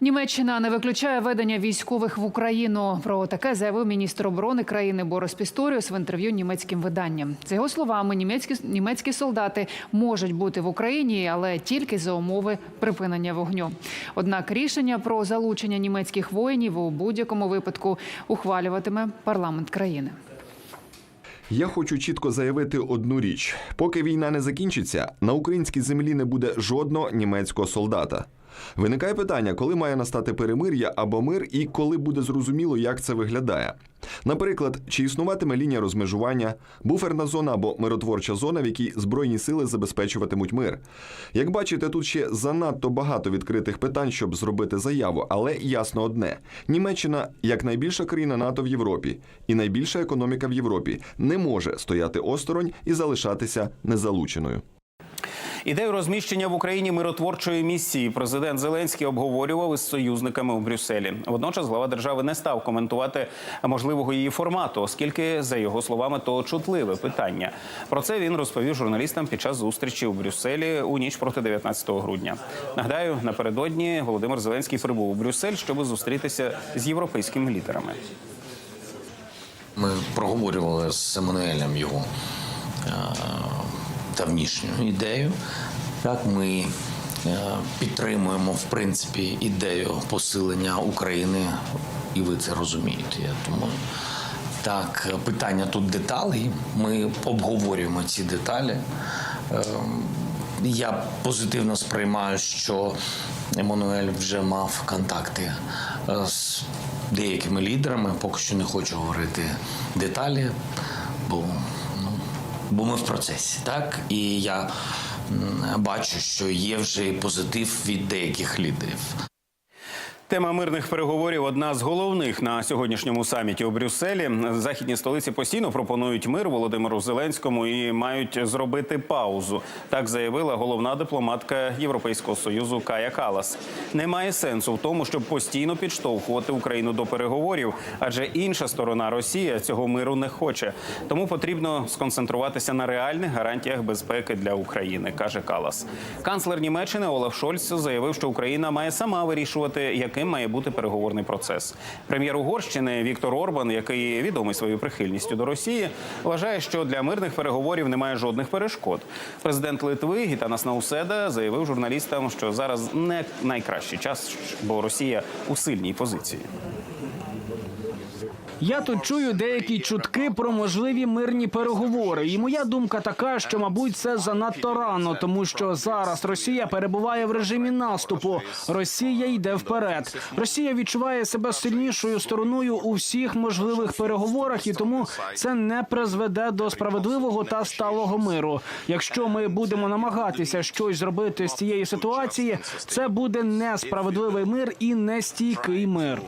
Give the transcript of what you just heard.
Німеччина не виключає ведення військових в Україну. Про таке заявив міністр оборони країни Борис Пісторіус в інтерв'ю німецьким виданням. За його словами, німецькі німецькі солдати можуть бути в Україні, але тільки за умови припинення вогню. Однак рішення про залучення німецьких воїнів у будь-якому випадку ухвалюватиме парламент країни. Я хочу чітко заявити одну річ: поки війна не закінчиться, на українській землі не буде жодного німецького солдата. Виникає питання, коли має настати перемир'я або мир, і коли буде зрозуміло, як це виглядає. Наприклад, чи існуватиме лінія розмежування, буферна зона або миротворча зона, в якій збройні сили забезпечуватимуть мир. Як бачите, тут ще занадто багато відкритих питань, щоб зробити заяву, але ясно одне: Німеччина, як найбільша країна НАТО в Європі і найбільша економіка в Європі, не може стояти осторонь і залишатися незалученою. Ідею розміщення в Україні миротворчої місії президент Зеленський обговорював із союзниками у Брюсселі. Водночас глава держави не став коментувати можливого її формату, оскільки, за його словами, то чутливе питання. Про це він розповів журналістам під час зустрічі у Брюсселі у ніч проти 19 грудня. Нагадаю, напередодні Володимир Зеленський прибув у Брюссель, щоб зустрітися з європейськими лідерами. Ми проговорювали з Еммануелем його е, давнішню ідею. Так, ми е, підтримуємо в принципі ідею посилення України, і ви це розумієте. Я думаю. Так, питання тут деталей. Ми обговорюємо ці деталі. Е, Я позитивно сприймаю, що Еммануель вже мав контакти е, з деякими лідерами. Поки що не хочу говорити деталі, бо, бо ми в процесі. Так? І я бачу, що є вже позитив від деяких лідерів. Тема мирних переговорів одна з головних на сьогоднішньому саміті у Брюсселі. Західні столиці постійно пропонують мир Володимиру Зеленському і мають зробити паузу. Так заявила головна дипломатка Європейського союзу Кая Калас. Немає сенсу в тому, щоб постійно підштовхувати Україну до переговорів, адже інша сторона Росія цього миру не хоче. Тому потрібно сконцентруватися на реальних гарантіях безпеки для України, каже Калас. Канцлер Німеччини Олаф Шольц заявив, що Україна має сама вирішувати, яким має бути переговорний процес. Прем'єр Угорщини Віктор Орбан, який відомий своєю прихильністю до Росії, вважає, що для мирних переговорів немає жодних перешкод. Президент Литви Гітанас Науседа заявив журналістам, що зараз не найкращий час, бо Росія у сильній позиції. Я тут чую деякі чутки про можливі мирні переговори. І моя думка така, що мабуть це занадто рано, тому що зараз Росія перебуває в режимі наступу. Росія йде вперед. Росія відчуває себе сильнішою стороною у всіх можливих переговорах, і тому це не призведе до справедливого та сталого миру. Якщо ми будемо намагатися щось зробити з цієї ситуації, це буде несправедливий мир і нестійкий мир.